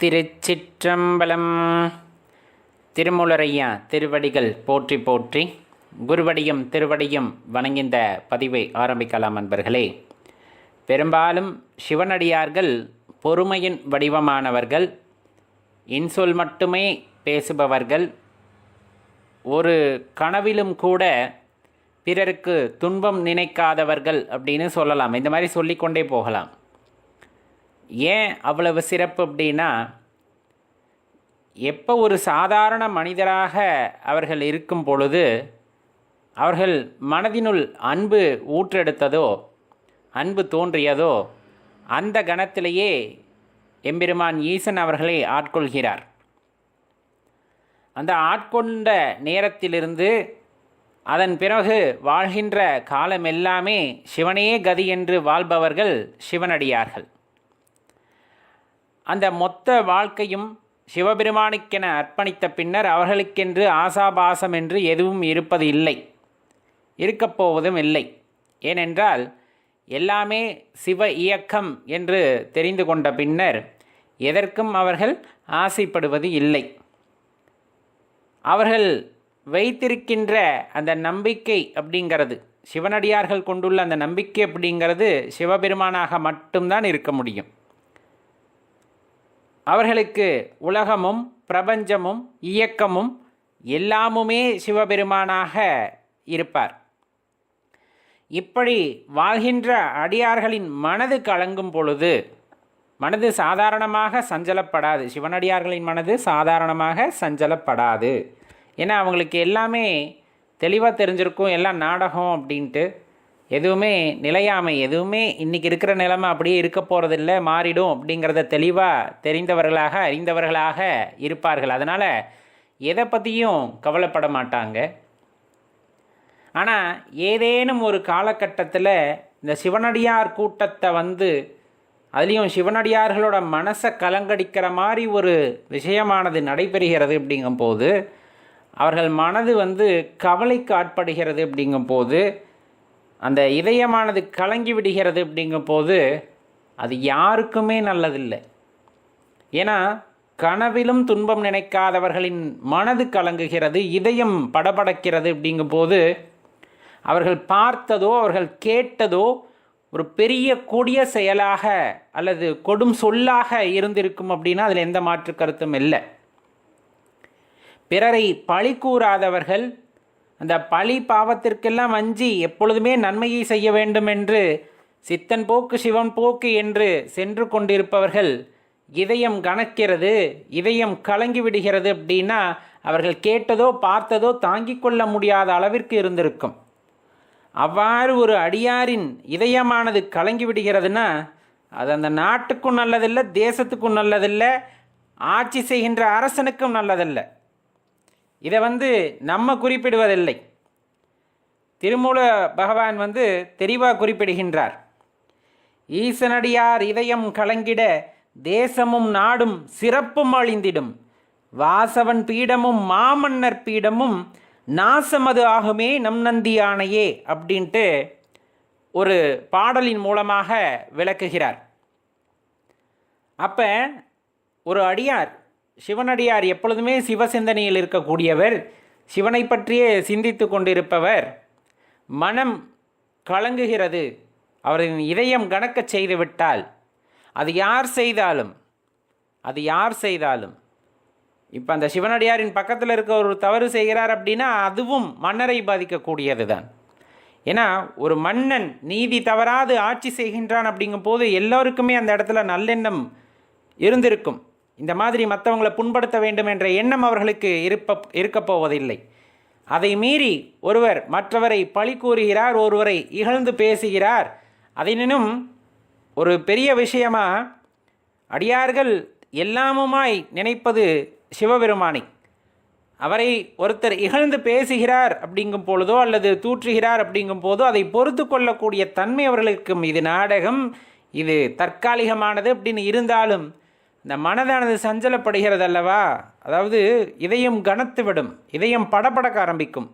திருச்சிற்றம்பலம். திருமூலரையா திருவடிகள் போற்றி போற்றி குருவடியும் திருவடியும் வணங்கிந்த பதிவை ஆரம்பிக்கலாம் அன்பர்களே. பெரும்பாலும் சிவனடியார்கள் பொறுமையின் வடிவமானவர்கள் இன்சொல் மட்டுமே பேசுபவர்கள் ஒரு கனவிலும் கூட பிறருக்கு துன்பம் நினைக்காதவர்கள் அப்படின்னு சொல்லலாம். இந்த மாதிரி சொல்லிக்கொண்டே போகலாம். ஏன் அவ்வளவு சிறப்பு அப்படின்னா எப்போ ஒரு சாதாரண மனிதராக அவர்கள் இருக்கும் பொழுது அவர்கள் மனதினுள் அன்பு ஊற்றெடுத்ததோ அன்பு தோன்றியதோ அந்த கணத்திலேயே எம்பெருமான் ஈசன் அவர்களை ஆட்கொள்கிறார். அந்த ஆட்கொண்ட நேரத்திலிருந்து அதன் பிறகு வாழ்கின்ற காலமெல்லாமே சிவனே கதி என்று வாழ்பவர்கள் சிவனடியார்கள். அந்த மொத்த வாழ்க்கையும் சிவபெருமானுக்கென அர்ப்பணித்த பின்னர் அவர்களுக்கென்று ஆசாபாசம் என்று எதுவும் இருப்பது இல்லை. இருக்கப்போவதும் இல்லை. ஏனென்றால் எல்லாமே சிவ இயக்கம் என்று தெரிந்து கொண்ட பின்னர் எதற்கும் அவர்கள் ஆசைப்படுவது இல்லை. அவர்கள் வைத்திருக்கின்ற அந்த நம்பிக்கை அப்படிங்கிறது சிவனடியார்கள் கொண்டுள்ள அந்த நம்பிக்கை அப்படிங்கிறது சிவபெருமானாக மட்டும்தான் இருக்க முடியும். அவர்களுக்கு உலகமும் பிரபஞ்சமும் இயக்கமும் எல்லாமுமே சிவபெருமானாக இருப்பார். இப்படி வாழ்கின்ற அடியார்களின் மனது கலங்கும் பொழுது மனது சாதாரணமாக சஞ்சலப்படாது. சிவனடியார்களின் மனது சாதாரணமாக சஞ்சலப்படாது. ஏன்னா அவங்களுக்கு எல்லாமே தெளிவாக தெரிஞ்சிருக்கும் எல்லாம் நாடகம் அப்படின்ட்டு. எதுவுமே நிலையாமை எதுவுமே இன்றைக்கி இருக்கிற நிலைமை அப்படியே இருக்க போகிறதில்ல மாறிடும் அப்படிங்கிறத தெளிவாக தெரிந்தவர்களாக அறிந்தவர்களாக இருப்பார்கள். அதனால் எதை பற்றியும் கவலைப்பட மாட்டாங்க. ஆனால் ஏதேனும் ஒரு காலகட்டத்தில் இந்த சிவனடியார் கூட்டத்தை வந்து அதுலேயும் சிவனடியார்களோட மனசை கலங்கடிக்கிற மாதிரி ஒரு விஷயமானது நடைபெறுகிறது அப்படிங்கும்போது அவர்கள் மனது வந்து கவலைக்கு ஆட்படுகிறது அப்படிங்கும்போது அந்த இதயமானது கலங்கி விடுகிறது அப்படிங்கும்போது அது யாருக்குமே நல்லதில்லை. ஏன்னா கனவிலும் துன்பம் நினைக்காதவர்களின் மனது கலங்குகிறது இதயம் படபடக்கிறது அப்படிங்கும்போது அவர்கள் பார்த்ததோ அவர்கள் கேட்டதோ ஒரு பெரிய கொடிய செயலாக அல்லது கொடும் சொல்லாக இருந்திருக்கும் அப்படின்னா அதில் எந்த மாற்று கருத்தும் இல்லை. பிறரை பழி கூறாதவர்கள் அந்த பழி பாவத்திற்கெல்லாம் வஞ்சி எப்பொழுதுமே நன்மையை செய்ய வேண்டும் என்று சித்தன் போக்கு சிவன் போக்கு என்று சென்று கொண்டிருப்பவர்கள் இதயம் கணக்கிறது இதயம் கலங்கி விடுகிறது அப்படின்னா அவர்கள் கேட்டதோ பார்த்ததோ தாங்கிக் கொள்ள முடியாத அளவிற்கு இருந்திருக்கும். அவ்வாறு ஒரு அடியாரின் இதயமானது கலங்கி விடுகிறதுனா அது அந்த நாட்டுக்கும் நல்லதில்லை தேசத்துக்கும் நல்லதில்லை ஆட்சி செய்கின்ற அரசனுக்கும் நல்லதில்லை. இதை வந்து நம்ம குறிப்பிடுவதில்லை. திருமூல பகவான் வந்து தெளிவாக குறிப்பிடுகின்றார். ஈசனடியார் இதயம் கலங்கிட தேசமும் நாடும் சிறப்பும் அழிந்திடும். வாசவன் பீடமும் மாமன்னர் பீடமும் நாசமது ஆகுமே நம் நந்தியானையே அப்படின்ட்டு ஒரு பாடலின் மூலமாக விளக்குகிறார். அப்போ ஒரு அடியார் சிவனடியார் எப்பொழுதுமே சிவசிந்தனையில் இருக்கக்கூடியவர் சிவனை பற்றியே சிந்தித்து கொண்டிருப்பவர். மனம் கலங்குகிறது. அவரின் இதயம் கணக்கச் செய்துவிட்டால் அது யார் செய்தாலும் அது யார் செய்தாலும். இப்போ அந்த சிவனடியாரின் பக்கத்தில் இருக்க ஒரு தவறு செய்கிறார் அப்படின்னா அதுவும் மன்னரை பாதிக்கக்கூடியது தான் ஏன்னா ஒரு மன்னன் நீதி தவறாது ஆட்சி செய்கின்றான் அப்படிங்கும்போது எல்லோருக்குமே அந்த இடத்துல நல்லெண்ணம் இருந்திருக்கும். இந்த மாதிரி மற்றவங்களை புண்படுத்த வேண்டும் என்ற எண்ணம் அவர்களுக்கு இருப்ப இருக்கப் போவதில்லை. அதை மீறி ஒருவர் மற்றவரை பழி கூறுகிறார் ஒருவரை இகழ்ந்து பேசுகிறார். அதனினும் ஒரு பெரிய விஷயமா அடியார்கள் எல்லாமுமாய் நினைப்பது சிவபெருமானை. அவரை ஒருத்தர் இகழ்ந்து பேசுகிறார் அப்படிங்கும் பொழுதோ அல்லது தூற்றுகிறார் அப்படிங்கும் போதோ அதை பொறுத்து கொள்ளக்கூடிய தன்மை அவர்களுக்கும் இது நாடகம் இது தற்காலிகமானது அப்படின்னு இருந்தாலும் இந்த மனதானது சஞ்சலப்படுகிறது அல்லவா அதாவது இதயம் கனத்துவிடும் இதயம் படபடக்க ஆரம்பிக்கும்.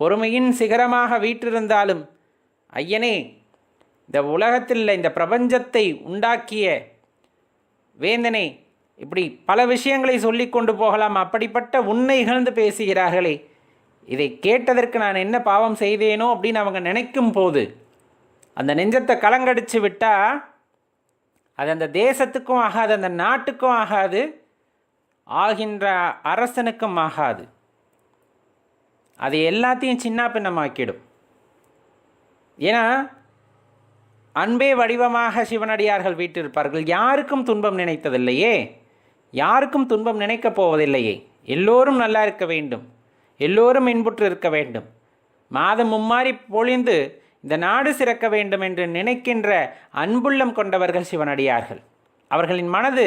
பொறுமையின் சிகரமாக வீற்றிருந்தாலும் ஐயனே இந்த உலகத்தில் இந்த பிரபஞ்சத்தை உண்டாக்கிய வேந்தனே இப்படி பல விஷயங்களை சொல்லி கொண்டு போகலாம். அப்படிப்பட்ட உன்னை இகழ்ந்து பேசுகிறார்களே. இதை கேட்டதற்கு நான் என்ன பாவம் செய்தேனோ அப்படின்னு அவங்க நினைக்கும் போது அந்த நெஞ்சத்தை கலங்கடிச்சு விட்டால் அது அந்த தேசத்துக்கும் ஆகாது அந்த நாட்டுக்கும் ஆகாது ஆகின்ற அரசனுக்கும் ஆகாது. அது எல்லாத்தையும் சின்ன பின்னமாக்கிடும். ஏன்னா அன்பே வடிவமாக சிவனடியார்கள் வீட்டிருப்பார்கள். யாருக்கும் துன்பம் நினைத்ததில்லையே. யாருக்கும் துன்பம் நினைக்கப் போவதில்லையே. எல்லோரும் நல்லா இருக்க வேண்டும். எல்லோரும் இன்புற்று இருக்க வேண்டும். மாதம் மும்மாறி பொழிந்து இந்த நாடு சிறக்க வேண்டும் என்று நினைக்கின்ற அன்புள்ளம் கொண்டவர்கள் சிவனடியார்கள். அவர்களின் மனது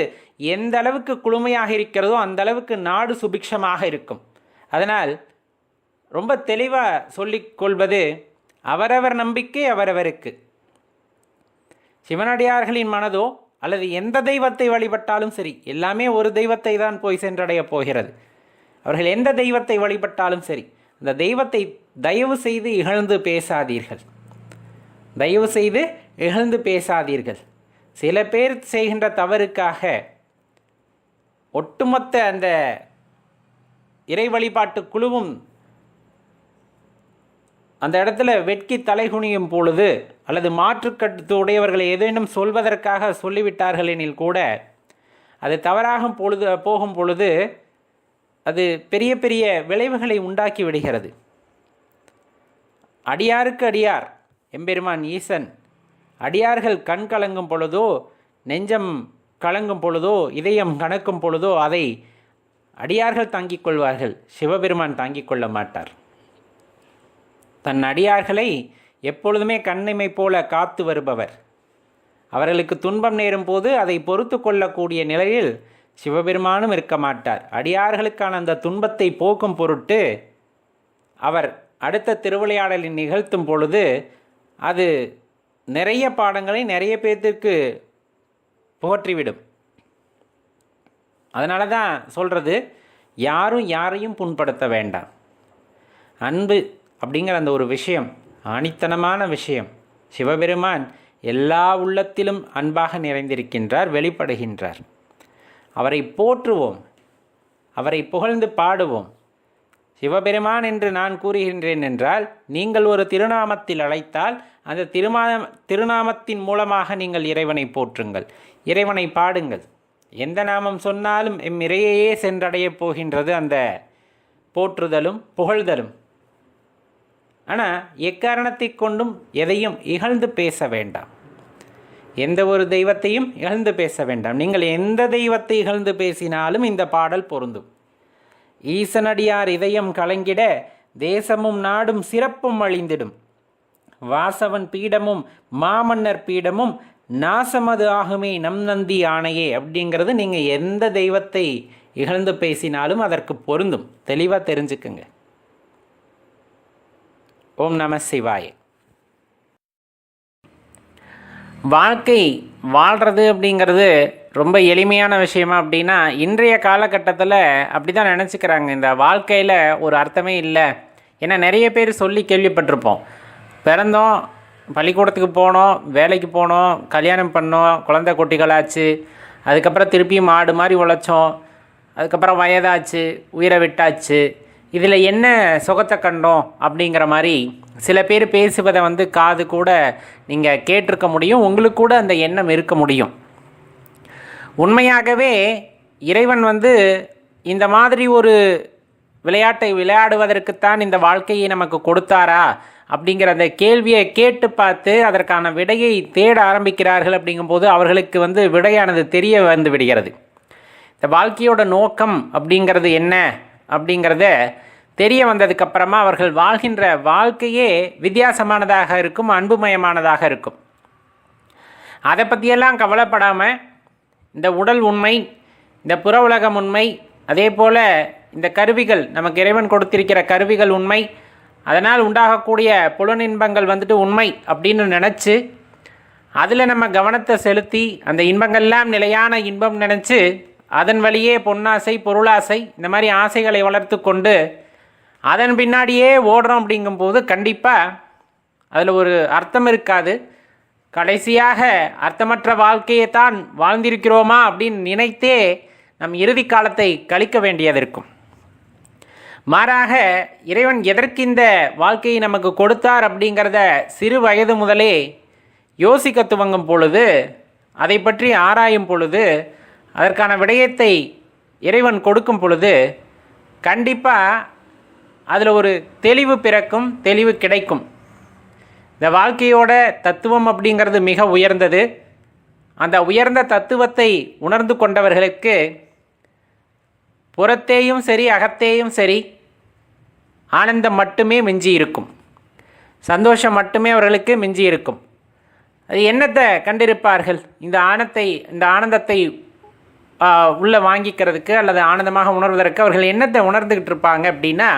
எந்த அளவுக்கு குளுமையாக இருக்கிறதோ அந்த அளவுக்கு நாடு சுபிக்ஷமாக இருக்கும். அதனால் ரொம்ப தெளிவாக சொல்லிக்கொள்வது அவரவர் நம்பிக்கை அவரவருக்கு. சிவனடியார்களின் மனதோ அல்லது எந்த தெய்வத்தை வழிபட்டாலும் சரி எல்லாமே ஒரு தெய்வத்தை தான் போய் சென்றடையப் போகிறது. அவர்கள் எந்த தெய்வத்தை வழிபட்டாலும் சரி அந்த தெய்வத்தை தயவு செய்து இகழ்ந்து பேசாதீர்கள். தயவு செய்து இகழ்ந்து பேசாதீர்கள். சில பேர் செய்கின்ற தவறுக்காக ஒட்டுமொத்த அந்த இறை வழிபாட்டு குழுவும் அந்த இடத்துல வெட்கி தலைகுனியும் பொழுது அல்லது மாற்றுக்கட்டு உடையவர்களை ஏதேனும் சொல்வதற்காக சொல்லிவிட்டார்கள் எனில் கூட அது தவறாகும் பொழுது போகும் பொழுது அது பெரிய பெரிய விளைவுகளை உண்டாக்கி விடுகிறது. அடியாருக்கு அடியார் எம்பெருமான் ஈசன் அடியார்கள் கண் கலங்கும் பொழுதோ நெஞ்சம் கலங்கும் பொழுதோ இதயம் கணக்கும் பொழுதோ அதை அடியார்கள் தாங்கிக் கொள்வார்கள். சிவபெருமான் தாங்கிக் கொள்ள மாட்டார். தன் அடியார்களை எப்பொழுதுமே கண்ணிமை போல காத்து வருபவர். அவர்களுக்கு துன்பம் நேரும் போது அதை பொறுத்து கொள்ளக்கூடிய நிலையில் சிவபெருமானும் இருக்க மாட்டார். அடியார்களுக்கான அந்த துன்பத்தை போக்கும் பொருட்டு அவர் அடுத்த திருவிளையாடலை நிகழ்த்தும் பொழுது அது நிறைய பாடங்களை நிறைய பேர்த்துக்கு புகற்றிவிடும் அதனால தான் சொல்கிறது யாரும் யாரையும் புண்படுத்த வேண்டாம். அன்பு அப்படிங்கிற அந்த ஒரு விஷயம் ஆணித்தனமான விஷயம். சிவபெருமான் எல்லா உள்ளத்திலும் அன்பாக நிறைந்திருக்கின்றார் வெளிப்படுகின்றார். அவரை போற்றுவோம் அவரை புகழ்ந்து பாடுவோம். சிவபெருமான் என்று நான் கூறுகின்றேன் என்றால் நீங்கள் ஒரு திருநாமத்தில் அழைத்தால் அந்த திருமா திருநாமத்தின் மூலமாக நீங்கள் இறைவனை போற்றுங்கள். இறைவனை பாடுங்கள். எந்த நாமம் சொன்னாலும் எம் இறையையே சென்றடையப் போகின்றது அந்த போற்றுதலும் புகழ்தலும். ஆனால் எக்காரணத்தை கொண்டும் எதையும் இகழ்ந்து பேச வேண்டாம். எந்த ஒரு தெய்வத்தையும் இகழ்ந்து பேச வேண்டாம். நீங்கள் எந்த தெய்வத்தை இகழ்ந்து பேசினாலும் இந்த பாடல் பொருந்தும். ஈசனடியார் இதயம் கலங்கிட தேசமும் நாடும் சிறப்பும் அழிந்திடும். வாசவன் பீடமும் மாமன்னர் பீடமும் நாசமது ஆகுமே நம் நந்தி ஆணையே அப்படிங்கிறது நீங்கள் எந்த தெய்வத்தை இகழ்ந்து பேசினாலும் அதற்கு பொருந்தும். தெளிவாக தெரிஞ்சுக்குங்க. ஓம் நம சிவாய. வாழ்க்கை வாழ்கிறது அப்படிங்கிறது ரொம்ப எளிமையான விஷயமா அப்படின்னா இன்றைய காலகட்டத்தில் அப்படி தான் நினச்சிக்கிறாங்க. இந்த வாழ்க்கையில் ஒரு அர்த்தமே இல்லை. ஏன்னா நிறைய பேர் சொல்லி கேள்விப்பட்டிருப்போம். பிறந்தோம் பள்ளிக்கூடத்துக்கு போனோம் வேலைக்கு போனோம் கல்யாணம் பண்ணோம் குழந்தை குட்டிகளாச்சு அதுக்கப்புறம் திருப்பியும் மாடு மாதிரி உழைச்சோம் அதுக்கப்புறம் வயதாச்சு உயிரை விட்டாச்சு. இதில் என்ன சுகத்தை கண்டோம் அப்படிங்கிற மாதிரி சில பேர் பேசுவதை வந்து காது கூட நீங்கள் கேட்டிருக்க முடியும். உங்களுக்கு கூட அந்த எண்ணம் இருக்க முடியும். உண்மையாகவே இறைவன் வந்து இந்த மாதிரி ஒரு விளையாட்டை விளையாடுவதற்குத்தான் இந்த வாழ்க்கையை நமக்கு கொடுத்தாரா அப்படிங்கிற அந்த கேள்வியை கேட்டு பார்த்து அதற்கான விடையை தேட ஆரம்பிக்கிறார்கள் அப்படிங்கும்போது அவர்களுக்கு வந்து விடையானது தெரிய வந்து விடுகிறது. இந்த வாழ்க்கையோட நோக்கம் அப்படிங்கிறது என்ன அப்படிங்கிறத தெரிய வந்ததுக்கப்புறமா அவர்கள் வாழ்கின்ற வாழ்க்கையே வித்தியாசமானதாக இருக்கும் அன்புமயமானதாக இருக்கும். அதை பற்றியெல்லாம் கவலைப்படாமல் இந்த உடல் உண்மை இந்த புற உலகம் உண்மை அதே போல் இந்த கருவிகள் நமக்கு இறைவன் கொடுத்திருக்கிற கருவிகள் உண்மை அதனால் உண்டாகக்கூடிய புலனின்பங்கள் வந்துட்டு உண்மை அப்படின்னு நினச்சி அதில் நம்ம கவனத்தை செலுத்தி அந்த இன்பங்கள்லாம் நிலையான இன்பம் நினச்சி அதன் வழியே பொன்னாசை பொருளாசை இந்த மாதிரி ஆசைகளை வளர்த்து கொண்டு அதன் பின்னாடியே ஓடுறோம் அப்படிங்கும்போது கண்டிப்பாக அதில் ஒரு அர்த்தம் இருக்காது. கடைசியாக அர்த்தமற்ற வாழ்க்கையை தான் வாழ்ந்திருக்கிறோமா அப்படின்னு நினைத்தே நம் இறுதி காலத்தை கழிக்க வேண்டியது இருக்கும் மாறாக இறைவன் எதற்கு இந்த வாழ்க்கையை நமக்கு கொடுத்தார் அப்படிங்கிறத சிறு வயது முதலே யோசிக்க துவங்கும் பொழுது அதை பற்றி ஆராயும் பொழுது அதற்கான விடயத்தை இறைவன் கொடுக்கும் பொழுது கண்டிப்பாக அதில் ஒரு தெளிவு பிறக்கும் தெளிவு கிடைக்கும். இந்த வாழ்க்கையோட தத்துவம் அப்படிங்கிறது மிக உயர்ந்தது. அந்த உயர்ந்த தத்துவத்தை உணர்ந்து கொண்டவர்களுக்கு புறத்தேயும் சரி அகத்தேயும் சரி ஆனந்தம் மட்டுமே மிஞ்சி இருக்கும். சந்தோஷம் மட்டுமே அவர்களுக்கு மிஞ்சி இருக்கும். அது என்னத்தை கண்டிருப்பார்கள்? இந்த ஆனத்தை இந்த ஆனந்தத்தை உள்ளே வாங்கிக்கிறதுக்கு அல்லது ஆனந்தமாக உணர்வதற்கு அவர்கள் என்னத்தை உணர்ந்துக்கிட்டு இருப்பாங்க அப்படின்னா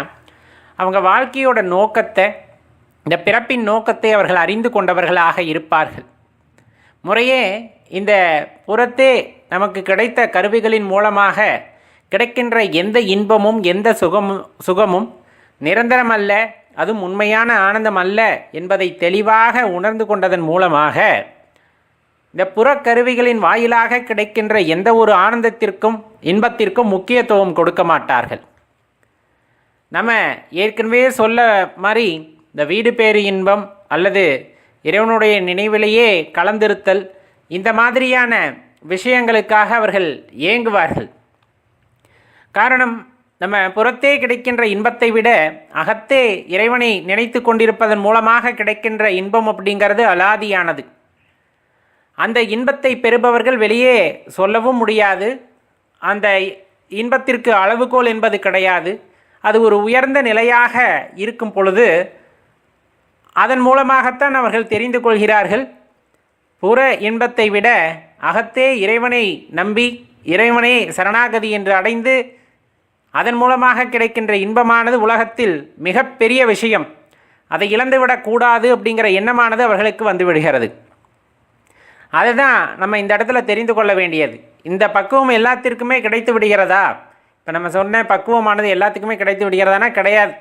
அவங்க வாழ்க்கையோட நோக்கத்தை இந்த பிறப்பின் நோக்கத்தை அவர்கள் அறிந்து கொண்டவர்களாக இருப்பார்கள். முறையே இந்த புறத்தே நமக்கு கிடைத்த கருவிகளின் மூலமாக கிடைக்கின்ற எந்த இன்பமும் எந்த சுகமும் சுகமும் நிரந்தரமல்ல அதுவும் உண்மையான ஆனந்தம் அல்ல என்பதை தெளிவாக உணர்ந்து கொண்டதன் மூலமாக இந்த புறக்கருவிகளின் வாயிலாக கிடைக்கின்ற எந்த ஒரு ஆனந்தத்திற்கும் இன்பத்திற்கும் முக்கியத்துவம் கொடுக்க மாட்டார்கள். நம்ம ஏற்கனவே சொல்ல மாதிரி இந்த வீடு பேறு இன்பம் அல்லது இறைவனுடைய நினைவிலேயே கலந்திருத்தல் இந்த மாதிரியான விஷயங்களுக்காக அவர்கள் ஏங்குவார்கள். காரணம் நம்ம புறத்தே கிடைக்கின்ற இன்பத்தை விட அகத்தே இறைவனை நினைத்து கொண்டிருப்பதன் மூலமாக கிடைக்கின்ற இன்பம் அப்படிங்கிறது அலாதியானது. அந்த இன்பத்தை பெறுபவர்கள் வெளியே சொல்லவும் முடியாது. அந்த இன்பத்திற்கு அளவுகோல் என்பது கிடையாது. அது ஒரு உயர்ந்த நிலையாக இருக்கும் பொழுது அதன் மூலமாகத்தான் அவர்கள் தெரிந்து கொள்கிறார்கள். புற இன்பத்தை விட அகத்தே இறைவனை நம்பி இறைவனே சரணாகதி என்று அடைந்து அதன் மூலமாக கிடைக்கின்ற இன்பமானது உலகத்தில் மிகப்பெரிய விஷயம். அதை இழந்துவிடக்கூடாது அப்படிங்கிற எண்ணமானது அவர்களுக்கு வந்துவிடுகிறது. அதுதான் நம்ம இந்த இடத்துல தெரிந்து கொள்ள வேண்டியது. இந்த பக்குவம் எல்லாத்திற்குமே கிடைத்து விடுகிறதா? இப்போ நம்ம சொன்ன பக்குவமானது எல்லாத்துக்குமே கிடைத்து விடுகிறதானா? கிடையாது.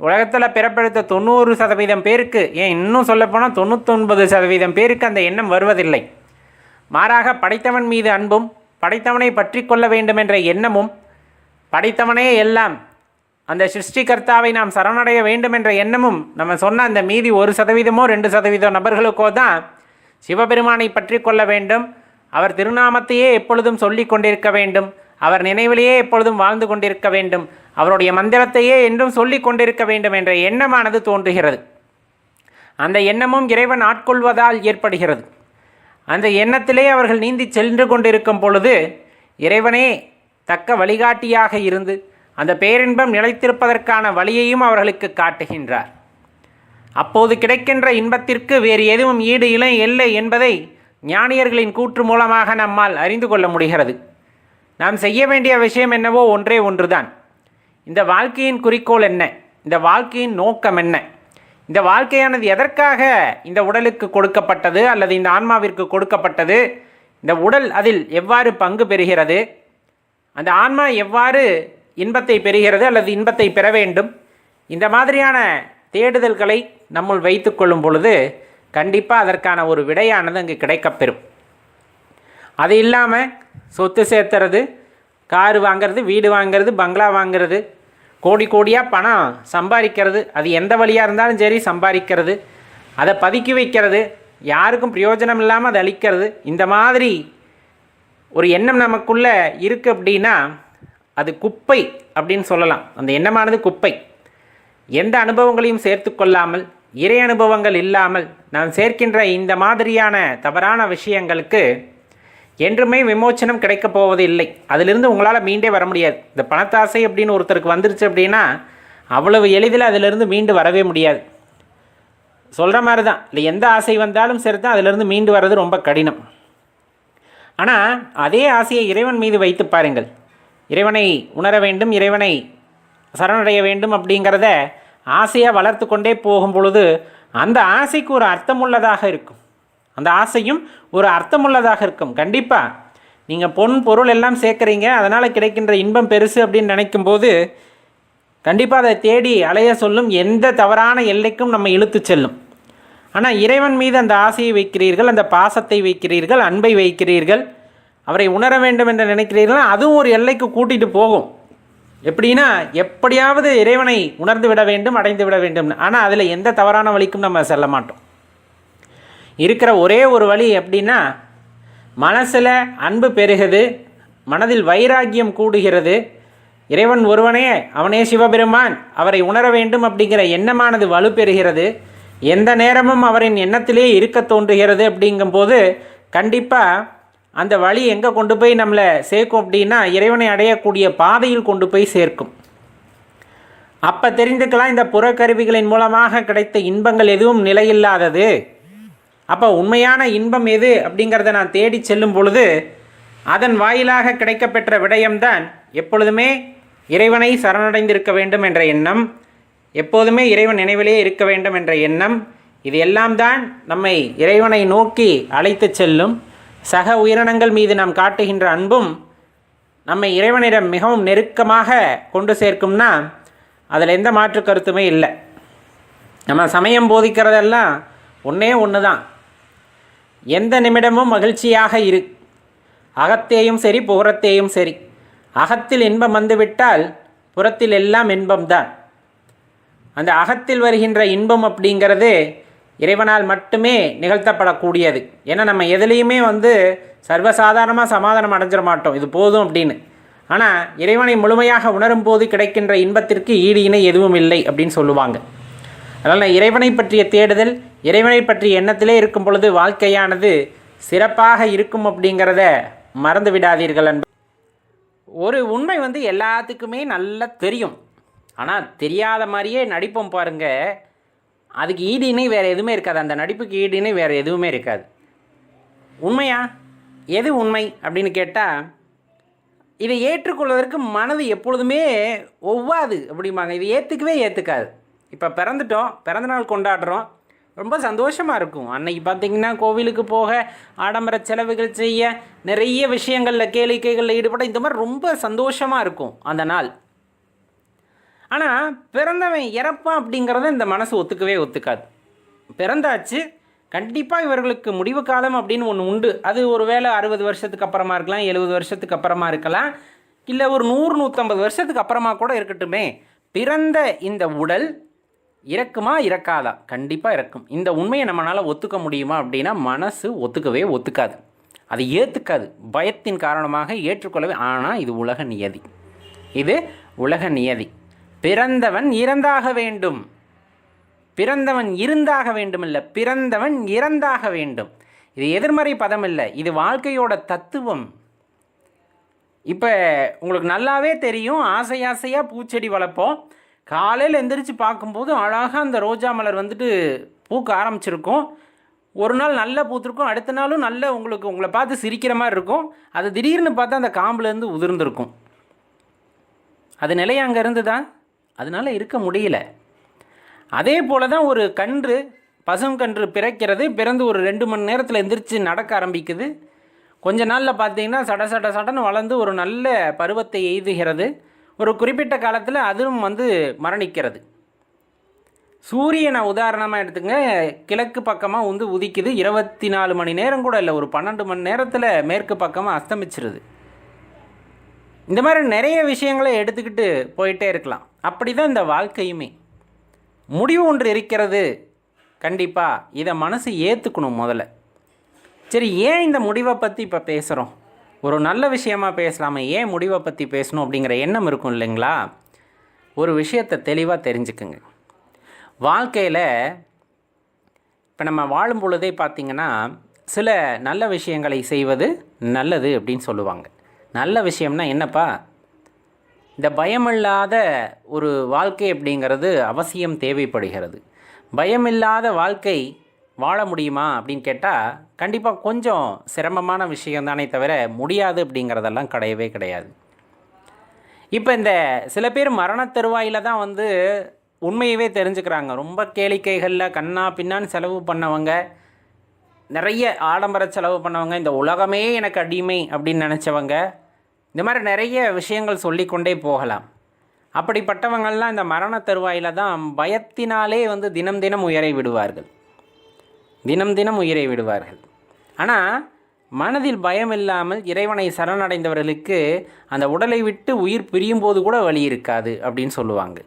உலகத்தில் பிறப்பெடுத்த தொண்ணூறு சதவீதம் பேருக்கு ஏன் இன்னும் சொல்லப்போனால் தொண்ணூத்தொன்பது சதவீதம் பேருக்கு அந்த எண்ணம் வருவதில்லை. மாறாக படைத்தவன் மீது அன்பும் படைத்தவனை பற்றி கொள்ள வேண்டும் என்ற எண்ணமும் படைத்தவனே எல்லாம் அந்த சிருஷ்டிகர்த்தாவை நாம் சரணடைய வேண்டும் என்ற எண்ணமும் நம்ம சொன்ன அந்த மீதி ஒரு சதவீதமோ ரெண்டு சதவீதம் நபர்களுக்கோ தான் சிவபெருமானை பற்றி கொள்ள வேண்டும். அவர் திருநாமத்தையே எப்பொழுதும் சொல்லி கொண்டிருக்க வேண்டும். அவர் நினைவிலேயே எப்பொழுதும் வாழ்ந்து கொண்டிருக்க வேண்டும். அவருடைய மந்திரத்தையே என்றும் சொல்லிக் கொண்டிருக்க வேண்டும் என்ற எண்ணமானது தோன்றுகிறது. அந்த எண்ணமும் இறைவன் ஆட்கொள்வதால் ஏற்படுகிறது. அந்த எண்ணத்திலே அவர்கள் நீந்தி சென்று கொண்டிருக்கும் பொழுது இறைவனே தக்க வழிகாட்டியாக இருந்து அந்த பேரின்பம் நிலைத்திருப்பதற்கான வழியையும் அவர்களுக்கு காட்டுகின்றார். அப்போது கிடைக்கின்ற இன்பத்திற்கு வேறு எதுவும் ஈடு இலை இல்லை என்பதை ஞானியர்களின் கூற்று மூலமாக நம்மால் அறிந்து கொள்ள முடிகிறது. நாம் செய்ய வேண்டிய விஷயம் என்னவோ ஒன்றே ஒன்றுதான். இந்த வாழ்க்கையின் குறிக்கோள் என்ன? இந்த வாழ்க்கையின் நோக்கம் என்ன? இந்த வாழ்க்கையானது எதற்காக இந்த உடலுக்கு கொடுக்கப்பட்டது அல்லது இந்த ஆன்மாவிற்கு கொடுக்கப்பட்டது? இந்த உடல் அதில் எவ்வாறு பங்கு பெறுகிறது? அந்த ஆன்மா எவ்வாறு இன்பத்தை பெறுகிறது அல்லது இன்பத்தை பெற வேண்டும்? இந்த மாதிரியான தேடுதல்களை நம்முள் வைத்துக்கொள்ளும் பொழுது கண்டிப்பாக அதற்கான ஒரு விடையானது அங்கு கிடைக்கப்பெறும். அது இல்லாமல் சொத்து சேர்த்துறது காரு வாங்கிறது வீடு வாங்கிறது பங்களா வாங்கிறது கோடி கோடியாக பணம் சம்பாதிக்கிறது. அது எந்த வழியாக இருந்தாலும் சரி சம்பாதிக்கிறது. அதை பதுக்கி வைக்கிறது. யாருக்கும் பிரயோஜனம் இல்லாமல் அதை அழிக்கிறது. இந்த மாதிரி ஒரு எண்ணம் நமக்குள்ளே இருக்குது அப்படின்னா அது குப்பை அப்படின்னு சொல்லலாம். அந்த எண்ணமானது குப்பை. எந்த அனுபவங்களையும் சேர்த்து கொள்ளாமல் இறை அனுபவங்கள் இல்லாமல் நாம் சேர்க்கின்ற இந்த மாதிரியான தவறான விஷயங்களுக்கு என்றுமே விமோச்சனம் கிடைக்கப் போவது இல்லை அதிலிருந்து உங்களால் மீண்டே வர முடியாது. இந்த பணத்தாசை அப்படின்னு ஒருத்தருக்கு வந்துருச்சு அப்படின்னா அவ்வளவு எளிதில் அதிலிருந்து மீண்டு வரவே முடியாது. சொல்கிற மாதிரி தான் இல்லை எந்த ஆசை வந்தாலும் சரி தான் அதிலிருந்து மீண்டு வர்றது ரொம்ப கடினம். ஆனால் அதே ஆசையை இறைவன் மீது வைத்து பாருங்கள். இறைவனை உணர வேண்டும் இறைவனை சரணடைய வேண்டும் அப்படிங்கிறத ஆசையாக வளர்த்து கொண்டே போகும் பொழுது அந்த ஆசைக்கு ஒரு அர்த்தமுள்ளதாக இருக்கும். அந்த ஆசையும் ஒரு அர்த்தமுள்ளதாக இருக்கும். கண்டிப்பாக நீங்கள் பொன் பொருள் எல்லாம் சேர்க்குறீங்க. அதனால் கிடைக்கின்ற இன்பம் பெருசு அப்படின்னு நினைக்கும்போது கண்டிப்பாக அதை தேடி அலைய சொல்லும் எந்த தவறான எல்லைக்கும் நம்ம இழுத்து செல்லும். ஆனால் இறைவன் மீது அந்த ஆசையை வைக்கிறீர்கள் அந்த பாசத்தை வைக்கிறீர்கள் அன்பை வைக்கிறீர்கள் அவரை உணர வேண்டும் என்று நினைக்கிறீர்கள் அதுவும் ஒரு எல்லைக்கு கூட்டிகிட்டு போகும். எப்படின்னா எப்படியாவது இறைவனை உணர்ந்து விட வேண்டும் அடைந்து விட வேண்டும். ஆனால் அதில் எந்த தவறான வழிக்கும் நம்ம செல்ல மாட்டோம். இருக்கிற ஒரே ஒரு வழி எப்படின்னா மனசில் அன்பு பெருகுது மனதில் வைராக்கியம் கூடுகிறது. இறைவன் ஒருவனே அவனே சிவபெருமான் அவரை உணர வேண்டும் அப்படிங்கிற எண்ணமானது வலுப்பெறுகிறது. எந்த நேரமும் அவரின் எண்ணத்திலே இருக்க தோன்றுகிறது அப்படிங்கும்போது கண்டிப்பாக அந்த வழி எங்கே கொண்டு போய் நம்மளை சேர்க்கும் அப்படின்னா இறைவனை அடையக்கூடிய பாதையில் கொண்டு போய் சேர்க்கும். அப்போ தெரிஞ்சுக்கலாம் இந்த புறக்கருவிகளின் மூலமாக கிடைத்த இன்பங்கள் எதுவும் நிலையில்லாதது. அப்போ உண்மையான இன்பம் எது அப்படிங்கிறத நான் தேடி செல்லும் பொழுது அதன் வாயிலாக கிடைக்கப்பெற்ற விடயம்தான் எப்பொழுதுமே இறைவனை சரணடைந்திருக்க வேண்டும் என்ற எண்ணம் எப்போதுமே இறைவன் நினைவிலே இருக்க வேண்டும் என்ற எண்ணம் இது எல்லாம் தான் நம்மை இறைவனை நோக்கி அழைத்து செல்லும் சக உயிரினங்கள் மீது நாம் காட்டுகின்ற அன்பும் நம்மை இறைவனிடம் மிகவும் நெருக்கமாக கொண்டு சேர்க்கும்னா அதில் எந்த மாற்று கருத்துமே இல்லை. நம்ம சமயம் போதிக்கிறதெல்லாம் ஒன்றே ஒன்று தான் எந்த நிமிடமும் மகிழ்ச்சியாக இரு. அகத்தேயும் சரி புறத்தேயும் சரி. அகத்தில் இன்பம் வந்துவிட்டால் புறத்தில் எல்லாம் இன்பம்தான். அந்த அகத்தில் வருகின்ற இன்பம் அப்படிங்கிறது இறைவனால் மட்டுமே நிகழ்த்தப்படக்கூடியது. ஏன்னா நம்ம எதுலேயுமே வந்து சர்வசாதாரணமாக சமாதானம் அடைஞ்சிட மாட்டோம். இது போதும் அப்படின்னு. ஆனால் இறைவனை முழுமையாக உணரும் போது கிடைக்கின்ற இன்பத்திற்கு ஈடு இணை எதுவும் இல்லை அப்படின்னு சொல்லுவாங்க. அதனால் இறைவனை பற்றிய தேடுதல் இறைவனை பற்றிய எண்ணத்திலே இருக்கும் பொழுது வாழ்க்கையானது சிறப்பாக இருக்கும் அப்படிங்கிறத மறந்து விடாதீர்கள் அன்பு. ஒரு உண்மை வந்து எல்லாத்துக்குமே நல்லா தெரியும். ஆனால் தெரியாத மாதிரியே நடிப்போம் பாருங்கள் அதுக்கு ஈடு வேறு எதுவுமே இருக்காது. அந்த நடிப்புக்கு ஈடுன்னு வேறு எதுவுமே இருக்காது. உண்மையா? எது உண்மை அப்படின்னு கேட்டால் இதை ஏற்றுக்கொள்வதற்கு மனது எப்பொழுதுமே ஒவ்வாது அப்படிம்பாங்க. இதை ஏற்றுக்கவே ஏற்றுக்காது இப்போ பிறந்துட்டோம் பிறந்தநாள் கொண்டாடுறோம். ரொம்ப சந்தோஷமாக இருக்கும். அன்னைக்கு பார்த்தீங்கன்னா கோவிலுக்கு போக ஆடம்பர செலவுகள் செய்ய நிறைய விஷயங்களில் கேளிக்கைகளில் ஈடுபட இந்த மாதிரி ரொம்ப சந்தோஷமாக இருக்கும் அந்த நாள். ஆனால் பிறந்தவன் இறப்பான் அப்படிங்கிறத இந்த மனசு ஒத்துக்கவே ஒத்துக்காது. பிறந்தாச்சு கண்டிப்பாக இவர்களுக்கு முடிவு காலம் அப்படின்னு ஒன்று உண்டு. அது ஒரு வேளை அறுபது வருஷத்துக்கு அப்புறமா இருக்கலாம் எழுபது வருஷத்துக்கு அப்புறமா இருக்கலாம் இல்லை ஒரு நூறு நூற்றம்பது வருஷத்துக்கு அப்புறமா கூட இருக்கட்டுமே. பிறந்த இந்த உடல் இறக்குமா இறக்காதா? கண்டிப்பாக இறக்கும். இந்த உண்மையை நம்மளால் ஒத்துக்க முடியுமா அப்படின்னா மனசு ஒத்துக்கவே ஒத்துக்காது. அதை ஏற்றுக்காது பயத்தின் காரணமாக ஏற்றுக்கொள்ளவே ஆனால் இது உலக நியதி. இது உலக நியதி. பிறந்தவன் இறந்தாக வேண்டும். பிறந்தவன் இருந்தாக வேண்டும் இல்லை பிறந்தவன் இறந்தாக வேண்டும். இது எதிர்மறை பதம் இல்லை இது வாழ்க்கையோட தத்துவம். இப்போ உங்களுக்கு நல்லாவே தெரியும். ஆசை ஆசையாக பூச்செடி வளர்ப்போம். காலையில் எந்திரிச்சு பார்க்கும்போது அழகாக அந்த ரோஜா மலர் வந்துட்டு பூக்க ஆரம்பிச்சிருக்கும். ஒரு நாள் நல்லா பூத்திருக்கும். அடுத்த நாளும் நல்ல உங்களுக்கு உங்களை பார்த்து சிரிக்கிற மாதிரி இருக்கும். அது திடீர்னு பார்த்தா அந்த காம்புலேருந்து உதிர்ந்துருக்கும். அது நிலை அங்கே தான் அதனால இருக்க முடியல. அதே போல தான் ஒரு கன்று பசுங்கன்று பிறக்கிறது. பிறந்து ஒரு ரெண்டு மணி நேரத்தில் எந்திரிச்சு நடக்க ஆரம்பிக்குது. கொஞ்ச நாளில் பார்த்தீங்கன்னா சட சட சடன்னு வளர்ந்து ஒரு நல்ல பருவத்தை எய்துகிறது. ஒரு குறிப்பிட்ட காலத்தில் அதுவும் வந்து மரணிக்கிறது. சூரியனை உதாரணமாக எடுத்துங்க கிழக்கு பக்கமாக வந்து உதிக்குது இருபத்தி நாலு மணி நேரம் கூட இல்லை ஒரு பன்னெண்டு மணி நேரத்தில் மேற்கு பக்கமாக அஸ்தமிச்சிருது. இந்த மாதிரி நிறைய விஷயங்களை எடுத்துக்கிட்டு போயிட்டே இருக்கலாம். அப்படி தான் இந்த வாழ்க்கையுமே. முடிவு ஒன்று இருக்கிறது கண்டிப்பாக இதை மனசு ஏற்றுக்கணும் முதல்ல. சரி ஏன் இந்த முடிவை பற்றி இப்போ பேசுகிறோம் ஒரு நல்ல விஷயமா பேசலாமே ஏன் முடிவை பற்றி பேசணும் அப்படிங்கிற எண்ணம் இருக்கும் இல்லைங்களா? ஒரு விஷயத்தை தெளிவாக தெரிஞ்சுக்குங்க. வாழ்க்கையில் இப்போ நம்ம வாழும் பொழுதே பார்த்திங்கன்னா சில நல்ல விஷயங்களை செய்வது நல்லது அப்படின்னு சொல்லுவாங்க. நல்ல விஷயம்னா என்னப்பா? இந்த பயமில்லாத ஒரு வாழ்க்கை அப்படிங்கிறது அவசியம் தேவைப்படுகிறது. பயமில்லாத வாழ்க்கை வாழ முடியுமா அப்படின்னு கேட்டால் கண்டிப்பாக கொஞ்சம் சிரமமான விஷயம் தானே தவிர முடியாது அப்படிங்கிறதெல்லாம் கிடையவே கிடையாது. இப்போ இந்த சில பேர் மரண தருவாயில் தான் வந்து உண்மையவே தெரிஞ்சுக்கிறாங்க. ரொம்ப கேளிக்கைகளில் கண்ணா பின்னான்னு செலவு பண்ணவங்க நிறைய ஆடம்பர செலவு பண்ணவங்க இந்த உலகமே எனக்கு அடிமை அப்படின்னு நினச்சவங்க இந்த மாதிரி நிறைய விஷயங்கள் சொல்லிக்கொண்டே போகலாம். அப்படிப்பட்டவங்கள்லாம் இந்த மரண தருவாயில் தான் பயத்தினாலே வந்து தினம் தினம் உயரை விடுவார்கள். தினம் தினம் உயிரை விடுவார்கள். ஆனால் மனதில் பயம் இல்லாமல் இறைவனை சரணடைந்தவர்களுக்கு அந்த உடலை விட்டு உயிர் பிரியும் போது கூட வழி இருக்காது அப்படின்னு சொல்லுவாங்க.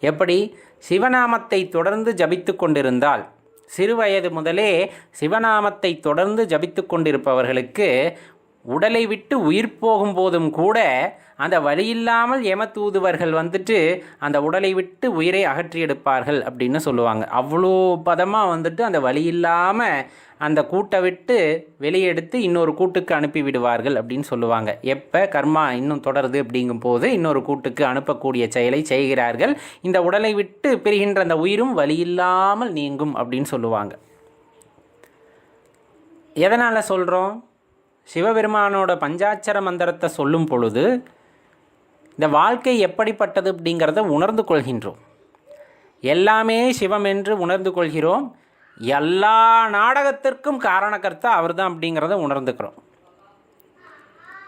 எப்படி? சிவநாமத்தை தொடர்ந்து ஜபித்து கொண்டிருந்தால் சிறுவயது முதலே சிவநாமத்தை தொடர்ந்து ஜபித்து கொண்டிருப்பவர்களுக்கு உடலை விட்டு உயிர் போகும்போதும் கூட அந்த வழியில்லாமல் எமத்தூதுவர்கள் வந்துட்டு அந்த உடலை விட்டு உயிரை அகற்றி எடுப்பார்கள் அப்படின்னு சொல்லுவாங்க. அவ்வளோ பதமாக வந்துட்டு அந்த வழி இல்லாமல் அந்த கூட்டை விட்டு வெளியெடுத்து இன்னொரு கூட்டுக்கு அனுப்பி விடுவார்கள் அப்படின்னு சொல்லுவாங்க. எப்போ கர்மா இன்னும் தொடருது அப்படிங்கும் போது இன்னொரு கூட்டுக்கு அனுப்பக்கூடிய செயலை செய்கிறார்கள். இந்த உடலை விட்டு பிரிகின்ற அந்த உயிரும் வழியில்லாமல் நீங்கும் அப்படின்னு சொல்லுவாங்க. எதனால் சொல்கிறோம் சிவபெருமானோட பஞ்சாட்சர மந்திரத்தை சொல்லும் பொழுது இந்த வாழ்க்கை எப்படிப்பட்டது அப்படிங்கிறத உணர்ந்து கொள்கின்றோம். எல்லாமே சிவம் என்று உணர்ந்து கொள்கிறோம். எல்லா நாடகத்திற்கும் காரணக்கர்த்தா அவர் தான் அப்படிங்கிறத உணர்ந்துக்கிறோம்.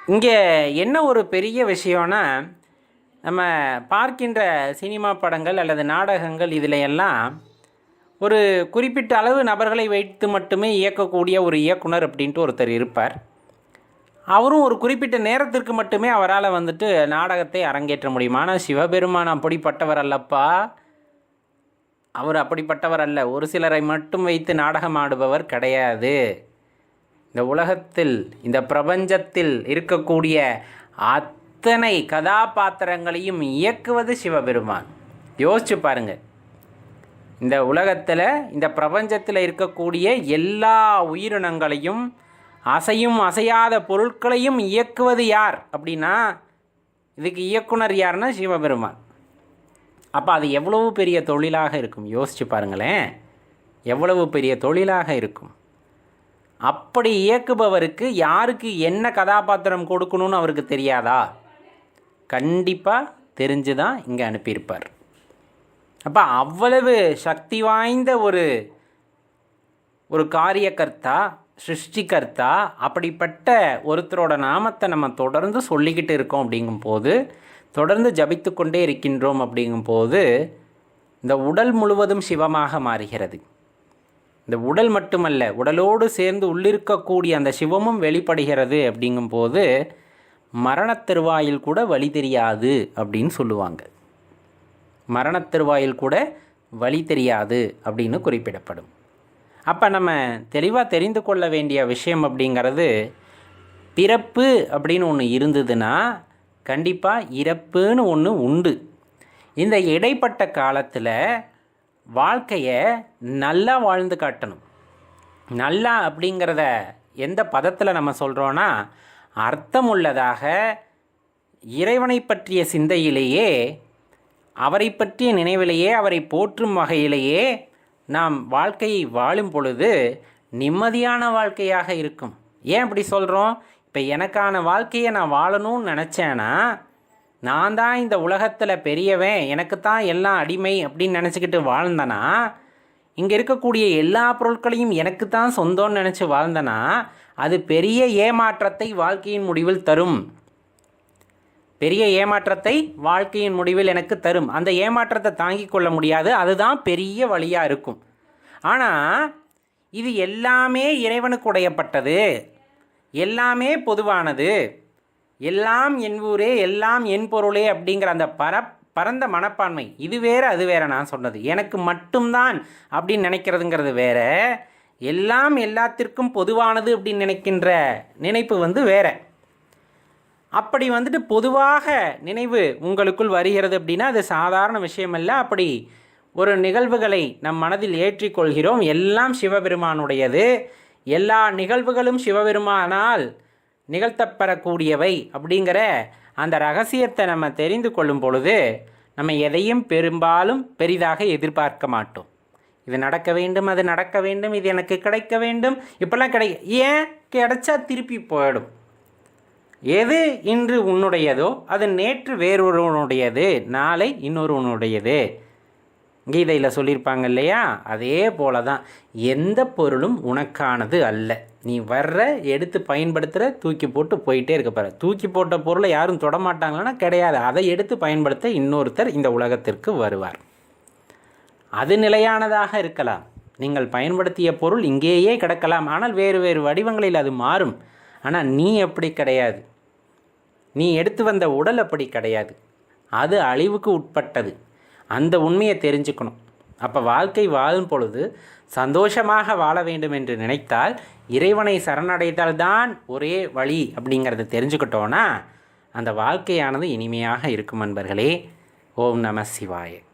இங்கே என்ன ஒரு பெரிய விஷயம்னா நம்ம பார்க்கின்ற சினிமா படங்கள் அல்லது நாடகங்கள் இதில் எல்லாம் ஒரு குறிப்பிட்ட அளவு நபர்களை வைத்து மட்டுமே இயக்கக்கூடிய ஒரு இயக்குனர் அப்படின்ட்டு ஒருத்தர் இருப்பார். அவரும் ஒரு குறிப்பிட்ட நேரத்திற்கு மட்டுமே அவரால் வந்துட்டு நாடகத்தை அரங்கேற்ற முடியும். ஆனால் சிவபெருமான் அப்படிப்பட்டவர் அல்லப்பா. அவர் அப்படிப்பட்டவர் அல்ல. ஒரு சிலரை மட்டும் வைத்து நாடகம் ஆடுபவர் கிடையாது. இந்த உலகத்தில் இந்த பிரபஞ்சத்தில் இருக்கக்கூடிய அத்தனை கதாபாத்திரங்களையும் இயக்குவது சிவபெருமான். யோசிச்சு பாருங்க. இந்த உலகத்தில் இந்த பிரபஞ்சத்தில் இருக்கக்கூடிய எல்லா உயிரினங்களையும் அசையும் அசையாத பொருட்களையும் இயக்குவது யார்? அப்படின்னா இதுக்கு இயக்குனர் யாருன்னா சிவபெருமான். அப்போ அது எவ்வளவு பெரிய தொழிலாக இருக்கும்? யோசிச்சு பாருங்களேன். எவ்வளவு பெரிய தொழிலாக இருக்கும்? அப்படி இயக்குபவருக்கு யாருக்கு என்ன கதாபாத்திரம் கொடுக்கணும்னு அவருக்கு தெரியாதா? கண்டிப்பாக தெரிஞ்சு தான் இங்கே அனுப்பியிருப்பார். அப்போ அவ்வளவு சக்தி வாய்ந்த ஒரு ஒரு காரியகர்த்தா சிருஷ்டிகர்த்தா அப்படிப்பட்ட ஒருத்தரோட நாமத்தை நம்ம தொடர்ந்து சொல்லிக்கிட்டு இருக்கோம் அப்படிங்கும்போது தொடர்ந்து ஜபித்து கொண்டே இருக்கின்றோம் அப்படிங்கும்போது இந்த உடல் முழுவதும் சிவமாக மாறுகிறது. இந்த உடல் மட்டுமல்ல உடலோடு சேர்ந்து உள்ளிருக்கக்கூடிய அந்த சிவமும் வெளிப்படுகிறது அப்படிங்கும்போது மரணத்திருவாயில் கூட வழி தெரியாது அப்படின்னு சொல்லுவாங்க. மரணத்திருவாயில் கூட வழி தெரியாது அப்படின்னு குறிப்பிடப்படும். அப்போ நம்ம தெளிவாக தெரிந்து கொள்ள வேண்டிய விஷயம் அப்படிங்கிறது பிறப்பு அப்படின்னு ஒன்று இருந்ததுன்னா கண்டிப்பாக இறப்புன்னு ஒன்று உண்டு. இந்த இடைப்பட்ட காலத்தில் வாழ்க்கையை நல்லா வாழ்ந்து காட்டணும். நல்லா அப்படிங்கிறத எந்த பதத்தில் நம்ம சொல்கிறோன்னா அர்த்தமுள்ளதாக இறைவனை பற்றிய சிந்தையிலேயே அவரை பற்றிய நினைவிலேயே அவரை போற்றும் வகையிலேயே நாம் வாழ்க்கையை வாழும் பொழுது நிம்மதியான வாழ்க்கையாக இருக்கும். ஏன் அப்படி சொல்கிறோம் இப்போ எனக்கான வாழ்க்கையை நான் வாழணும்னு நினச்சேன்னா நான் தான் இந்த உலகத்தில் பெரியவன் எனக்கு தான் எல்லாம் அடிமை அப்படின்னு நினச்சிக்கிட்டு வாழ்ந்தனா இங்கே இருக்கக்கூடிய எல்லா பொருட்களையும் எனக்கு தான் சொந்தம்னு நினச்சி வாழ்ந்தனா அது பெரிய ஏமாற்றத்தை வாழ்க்கையின் முடிவில் தரும். பெரிய ஏமாற்றத்தை வாழ்க்கையின் முடிவில் எனக்கு தரும். அந்த ஏமாற்றத்தை தாங்கிக் கொள்ள முடியாது. அதுதான் பெரிய வழியாக இருக்கும். ஆனால் இது எல்லாமே இறைவனுக்கு உடையப்பட்டது. எல்லாமே பொதுவானது. எல்லாம் என் ஊரே எல்லாம் என் பொருளே அப்படிங்கிற அந்த பர பரந்த மனப்பான்மை. இது வேற அது வேற நான் சொன்னது. எனக்கு மட்டும்தான் அப்படின்னு நினைக்கிறதுங்கிறது வேற. எல்லாம் எல்லாத்திற்கும் பொதுவானது அப்படின்னு நினைக்கின்ற நினைப்பு வந்து வேற. அப்படி வந்துட்டு பொதுவாக நினைவு உங்களுக்குள் வருகிறது அப்படின்னா அது சாதாரண விஷயமல்ல. அப்படி ஒரு நிகழ்வுகளை நம் மனதில் ஏற்றிக்கொள்கிறோம். எல்லாம் சிவபெருமானுடையது. எல்லா நிகழ்வுகளும் சிவபெருமானால் நிகழ்த்தப்பெறக்கூடியவை அப்படிங்கிற அந்த ரகசியத்தை நம்ம தெரிந்து கொள்ளும் பொழுது நம்ம எதையும் பெரும்பாலும் பெரிதாக எதிர்பார்க்க மாட்டோம். இது நடக்க வேண்டும் அது நடக்க வேண்டும் இது எனக்கு கிடைக்க வேண்டும். இப்போல்லாம் கிடை ஏன் கிடைச்சா திருப்பி போயிடும். எது இன்று உன்னுடையதோ அது நேற்று வேறொருவனுடையது நாளை இன்னொருவனுடையது. கீதையில் சொல்லியிருப்பாங்க இல்லையா? அதே போல தான் எந்த பொருளும் உனக்கானது அல்ல. நீ வர்ற எடுத்து பயன்படுத்துகிற தூக்கி போட்டு போயிட்டே இருக்க பாரு. தூக்கி போட்ட பொருளை யாரும் தொடமாட்டாங்கன்னா கிடையாது. அதை எடுத்து பயன்படுத்த இன்னொருத்தர் இந்த உலகத்திற்கு வருவார். அது நிலையானதாக இருக்கலாம். நீங்கள் பயன்படுத்திய பொருள் இங்கேயே கிடக்கலாம். ஆனால் வேறு வேறு வடிவங்களில் அது மாறும். ஆனால் நீ அப்படி கிடையாது. நீ எடுத்து வந்த உடல் அப்படி கிடையாது. அது அழிவுக்கு உட்பட்டது. அந்த உண்மையை தெரிஞ்சுக்கணும். அப்போ வாழ்க்கை வாழும் பொழுது சந்தோஷமாக வாழ வேண்டும் என்று நினைத்தால் இறைவனை சரணடைத்தால்தான் ஒரே வழி அப்படிங்கிறத தெரிஞ்சுக்கிட்டோன்னா அந்த வாழ்க்கையானது இனிமையாக இருக்கும் நண்பர்களே ஓம் நம சிவாய.